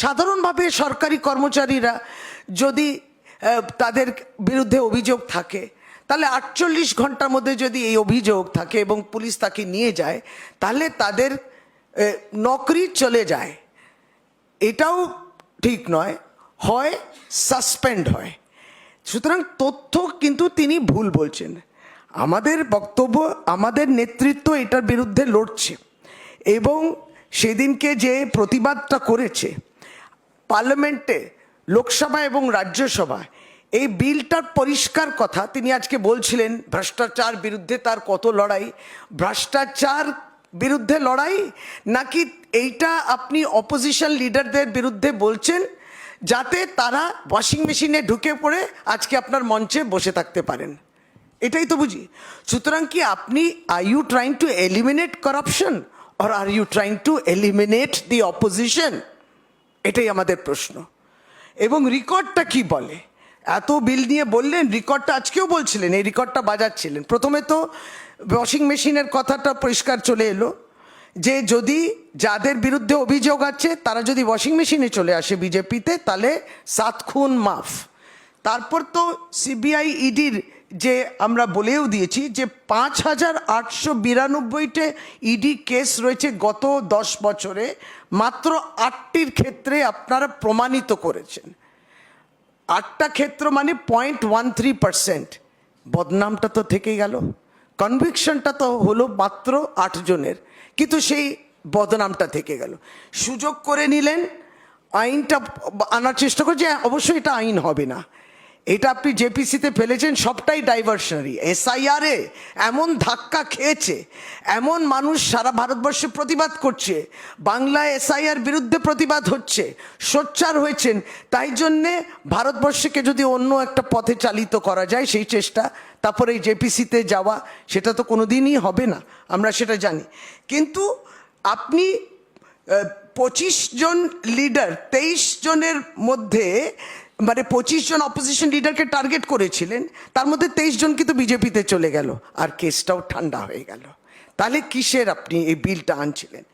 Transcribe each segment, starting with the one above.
সাধারণভাবে সরকারি কর্মচারীরা যদি তাদের বিরুদ্ধে অভিযোগ থাকে, তাহলে আটচল্লিশ ঘণ্টার মধ্যে যদি এই অভিযোগ থাকে এবং পুলিশ তাকে নিয়ে যায়, তাহলে তাদের নকরি চলে যায়। এটাও ঠিক নয়, হয় সাসপেন্ড হয়। সুতরাং তথ্য কিন্তু তিনি ভুল বলছেন। আমাদের বক্তব্য, আমাদের নেতৃত্ব এটার বিরুদ্ধে লড়ছে এবং সেদিনকে যে প্রতিবাদটা করেছে পার্লামেন্টে লোকসভা এবং রাজ্যসভায়, এই বিলটার পরিষ্কার কথা তিনি আজকে বলছিলেন, ভ্রষ্টাচার বিরুদ্ধে তার কত লড়াই? ভ্রষ্টাচার বিরুদ্ধে লড়াই? নাকি এইটা আপনি অপোজিশন লিডারদের বিরুদ্ধে বলছেন, যাতে তারা ওয়াশিং মেশিনে ঢুকে পড়ে আজকে আপনার মঞ্চে বসে থাকতে পারেন? এটাই তো বুঝি। সুতরাং কি আপনি are you trying to eliminate corruption or are you trying to eliminate the opposition এটাই আমাদের প্রশ্ন। এবং রেকর্ডটা কি বলে? এত বিল নিয়ে বললেন, রেকর্ডটা আজকেও বলছিলেন, এই রেকর্ডটা বাজাচ্ছিলেন। প্রথমে তো ওয়াশিং মেশিনের কথাটা পরিষ্কার চলে এলো, যে যদি যাদের বিরুদ্ধে অভিযোগ আছে, তারা যদি ওয়াশিং মেশিনে চলে আসে বিজেপিতে, তাহলে সাত খুন মাফ। তারপর তো সিবিআই ইডির যে আমরা বলেও দিয়েছি যে পাঁচ হাজার আটশো বিরানব্বইটে ইডি কেস রয়েছে গত দশ বছরে, মাত্র আটটির ক্ষেত্রে আপনারা প্রমাণিত করেছেন। আটটা ক্ষেত্র মানে পয়েন্ট ওয়ান থ্রি পার্সেন্ট। বদনামটা তো থেকে গেল। কনভিকশনটা তো হলো মাত্র আটজনের, কিন্তু সেই বদনামটা থেকে গেল। সুযোগ করে নিলেন, আইনটা আনার চেষ্টা করে যে অবশ্যই এটা আইন হবে না। এটা আপনি জেপিসিতে ফেলেছেন, সবটাই ডাইভার্সনারি এসআইআরে এমন ধাক্কা খেয়েছে, এমন মানুষ সারা ভারতবর্ষে প্রতিবাদ করছে, বাংলায় এসআইআর বিরুদ্ধে প্রতিবাদ হচ্ছে, সোচ্চার হয়েছেন, তাই জন্যে ভারতবর্ষকে যদি অন্য একটা পথে চালিত করা যায় সেই চেষ্টা, তারপরে এই জেপিসিতে যাওয়া, সেটা তো কোনো দিনই হবে না, আমরা সেটা জানি। কিন্তু আপনি পঁচিশ জন লিডার তেইশ জনের মধ্যে মানে পঁচিশ জন অপোজিশন লিডারকে টার্গেট করেছিলেন, তার মধ্যে তেইশ জন কিন্তু বিজেপিতে চলে গেল আর কেসটাও ঠান্ডা হয়ে গেল। তাহলে কিসের আপনি এই বিলটা আনছিলেন?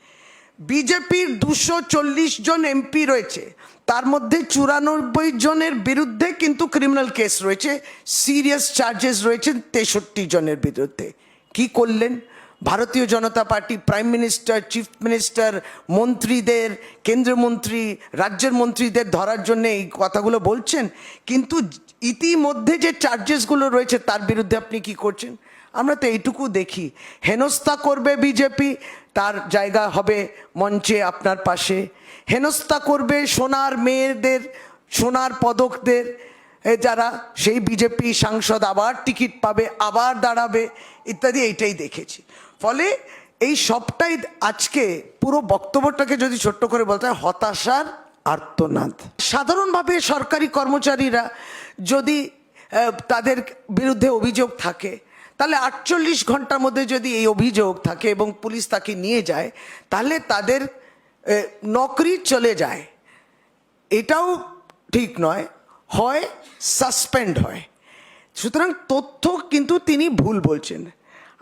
বিজেপির দুশো চল্লিশ জন এমপি রয়েছে, তার মধ্যে চুরানব্বই জনের বিরুদ্ধে কিন্তু ক্রিমিনাল কেস রয়েছে সিরিয়াস চার্জেস রয়েছে তেষট্টি জনের বিরুদ্ধে। কি করলেন? Bharatiya Janata Party prime minister, chief minister, মন্ত্রীদের কেন্দ্রীয় মন্ত্রী রাজ্যের মন্ত্রীদের ধরার জন্য এই কথাগুলো বলছেন। কিন্তু ইতিমধ্যে যে চার্জেসগুলো রয়েছে তার বিরুদ্ধে আপনি কি করছেন? আমরা তো এইটুকু দেখি। হেনস্থা করবে বিজেপি, তার জায়গা হবে মঞ্চে আপনার পাশে। হেনস্থা করবে সোনার মেয়েদের, সোনার পদকদের যারা, সেই বিজেপি সাংসদ আবার টিকিট পাবে, আবার দাঁড়াবে, ইত্যাদি, এইটাই দেখেছি। ফলে এই সবটাই আজকে পুরো বক্তব্যটাকে যদি ছোট্ট করে বলতে হয়, হতাশার আর্তনাদ। সাধারণভাবে সরকারি কর্মচারীরা যদি তাদের বিরুদ্ধে অভিযোগ থাকে, তাহলে আটচল্লিশ ঘণ্টার মধ্যে যদি এই অভিযোগ থাকে এবং পুলিশ তাকে নিয়ে যায়, তাহলে তাদের নকরি চলে যায়। এটাও ঠিক নয়, হয় সাসপেন্ড হয়। সুতরাং তথ্য কিন্তু তিনি ভুল বলছেন।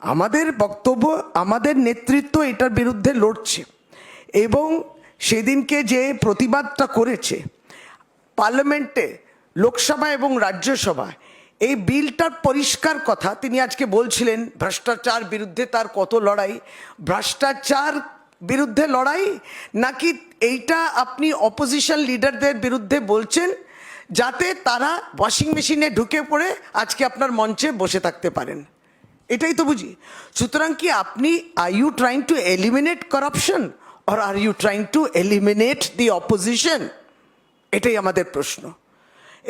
আমাদের বক্তব্য, আমাদের নেতৃত্ব এটার বিরুদ্ধে লড়ছে। এবং সেদিনকে যে প্রতিবাদটা করেছে, পার্লামেন্টে, লোকসভা এবং রাজ্যসভায় এই বিলটার পরিষ্কার কথা, তিনি আজকে বলছিলেন, ভ্রষ্টাচার বিরুদ্ধে তার কত লড়াই? ভ্রষ্টাচার বিরুদ্ধে লড়াই? নাকি এইটা আপনি অপোজিশন লিডারদের বিরুদ্ধে বলছেন, যাতে তারা ওয়াশিং মেশিনে ঢুকে পড়ে আজকে আপনার মঞ্চে বসে থাকতে পারেন? এটাই তো বুঝি। সুতরাং কি আপনি are you trying to eliminate corruption or are you trying to eliminate the opposition এটাই আমাদের প্রশ্ন।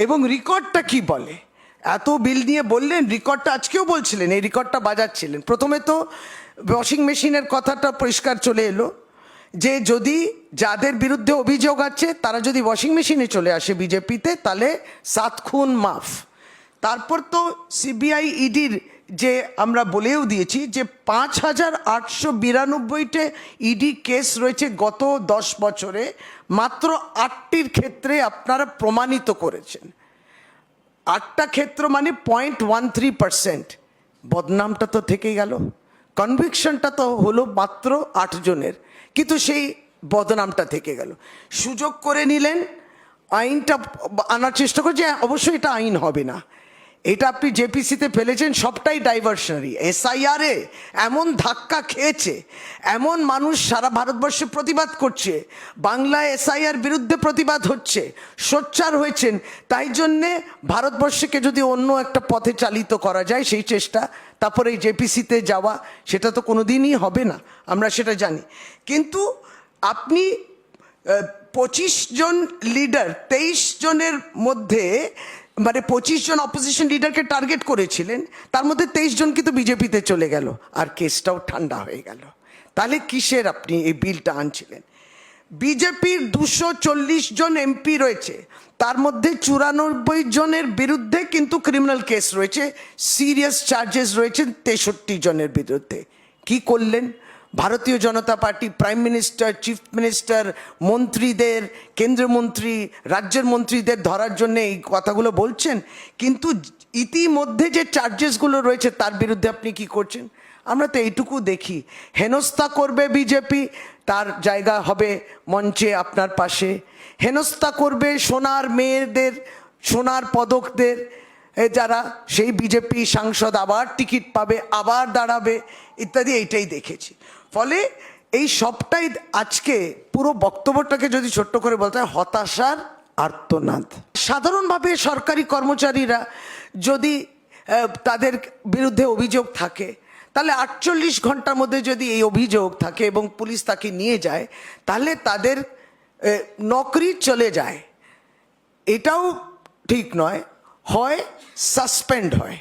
এবং রেকর্ডটা কি বলে? এত বিল নিয়ে বললেন, রেকর্ডটা আজকেও বলছিলেন, এই রেকর্ডটা বাজাচ্ছিলেন। প্রথমে তো ওয়াশিং মেশিনের কথাটা পরিষ্কার চলে এলো যে যদি যাদের বিরুদ্ধে অভিযোগ আছে, তারা যদি ওয়াশিং মেশিনে চলে আসে বিজেপিতে, তাহলে সাত খুন মাফ। তারপর তো সিবিআই ইডির যে আমরা বলেও দিয়েছি যে পাঁচ হাজার আটশো বিরানব্বইটে ইডি কেস রয়েছে গত দশ বছরে, মাত্র আটটির ক্ষেত্রে আপনারা প্রমাণিত করেছেন। আটটা ক্ষেত্র মানে পয়েন্ট ওয়ান থ্রি পার্সেন্ট। বদনামটা তো থেকে গেল। কনভিকশনটা তো হলো মাত্র আটজনের কিন্তু সেই বদনামটা থেকে গেল। সুযোগ করে নিলেন, আইনটা আনার চেষ্টা করছে অবশ্যই এটা আইন হবে না। এটা আপনি জেপিসিতে ফেলেছেন, সবটাই ডাইভার্সনারি এসআইআরে এমন ধাক্কা খেয়েছে, এমন মানুষ সারা ভারতবর্ষে প্রতিবাদ করছে, বাংলায় এসআইআর বিরুদ্ধে প্রতিবাদ হচ্ছে, সোচ্চার হয়েছেন, তাই জন্যে ভারতবর্ষকে যদি অন্য একটা পথে চালিত করা যায় সেই চেষ্টা, তারপরে এই জেপিসিতে যাওয়া, সেটা তো কোনো দিনই হবে না, আমরা সেটা জানি। কিন্তু আপনি পঁচিশ জন লিডার তেইশ জনের মধ্যে মানে পঁচিশ জন অপোজিশন লিডারকে টার্গেট করেছিলেন, তার মধ্যে তেইশ জন কিন্তু বিজেপিতে চলে গেল, আর কেসটাও ঠান্ডা হয়ে গেল। তাহলে কিসের আপনি এই বিলটা আনছিলেন? বিজেপির দুশো চল্লিশ জন এমপি রয়েছে, তার মধ্যে চুরানব্বই জনের বিরুদ্ধে কিন্তু ক্রিমিনাল কেস রয়েছে সিরিয়াস চার্জেস রয়েছে তেষট্টি জনের বিরুদ্ধে। কি করলেন? Bharatiya Janata Party prime minister, chief minister, মন্ত্রীদের কেন্দ্রমন্ত্রী রাজ্যের মন্ত্রীদের ধরার জন্য এই কথাগুলো বলছেন। কিন্তু ইতিমধ্যে যে চার্জেসগুলো রয়েছে তার বিরুদ্ধে আপনি কি করছেন? আমরা তো এইটুকু দেখি। হেনস্থা করবে বিজেপি, তার জায়গা হবে মঞ্চে আপনার পাশে। হেনস্থা করবে সোনার মেয়েদের, সোনার পদকদের যারা, সেই বিজেপি সাংসদ আবার টিকিট পাবে, আবার দাঁড়াবে, ইত্যাদি এইটাই দেখেছি। ফলে এই সবটাই আজকে পুরো বক্তব্যটাকে যদি ছোট্ট করে বলতে হয়, হতাশার আর্তনাদ। সাধারণভাবে সরকারি কর্মচারীরা যদি তাদের বিরুদ্ধে অভিযোগ থাকে, তাহলে আটচল্লিশ ঘণ্টার মধ্যে যদি এই অভিযোগ থাকে এবং পুলিশ তাকে নিয়ে যায়, তাহলে তাদের নকরি চলে যায়। এটাও ঠিক নয়, হয় সাসপেন্ড হয়।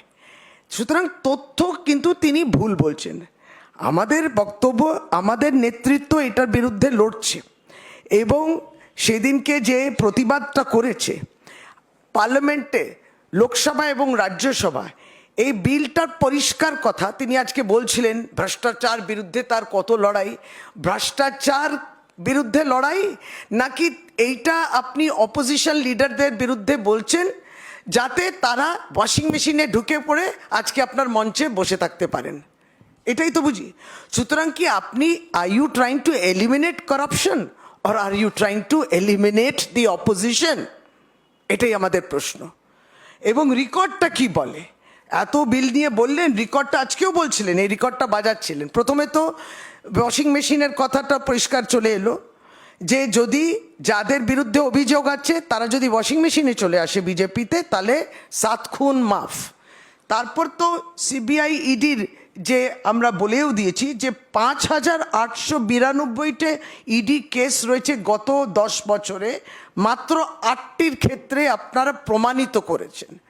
সুতরাং তথ্য কিন্তু তিনি ভুল বলছেন। আমাদের বক্তব্য, আমাদের নেতৃত্ব এটার বিরুদ্ধে লড়ছে। এবং সেদিনকে যে প্রতিবাদটা করেছে, পার্লামেন্টে, লোকসভা এবং রাজ্যসভায় এই বিলটার পরিষ্কার কথা, তিনি আজকে বলছিলেন, ভ্রষ্টাচার বিরুদ্ধে তার কত লড়াই? ভ্রষ্টাচার বিরুদ্ধে লড়াই? নাকি এইটা আপনি অপোজিশন লিডারদের বিরুদ্ধে বলছেন, যাতে তারা ওয়াশিং মেশিনে ঢুকে পড়ে আজকে আপনার মঞ্চে বসে থাকতে পারেন? এটাই তো বুঝি। সুতরাং কি আপনি are you trying to eliminate corruption or are you trying to eliminate the opposition এটাই আমাদের প্রশ্ন। এবং রেকর্ডটা কি বলে? এত বিল নিয়ে বললেন, রেকর্ডটা আজকেও বলছিলেন, এই রেকর্ডটা বাজাচ্ছিলেন। প্রথমে তো ওয়াশিং মেশিনের কথাটা পরিষ্কার চলে এলো যে যদি যাদের বিরুদ্ধে অভিযোগ আছে, তারা যদি ওয়াশিং মেশিনে চলে আসে বিজেপিতে, তাহলে সাত খুন মাফ। তারপর তো সিবিআই ইডির যে আমরা বলেও দিয়েছি যে পাঁচ হাজার আটশো বিরানব্বইটে ইডি কেস রয়েছে গত দশ বছরে, মাত্র আটটির ক্ষেত্রে আপনারা প্রমাণিত করেছেন।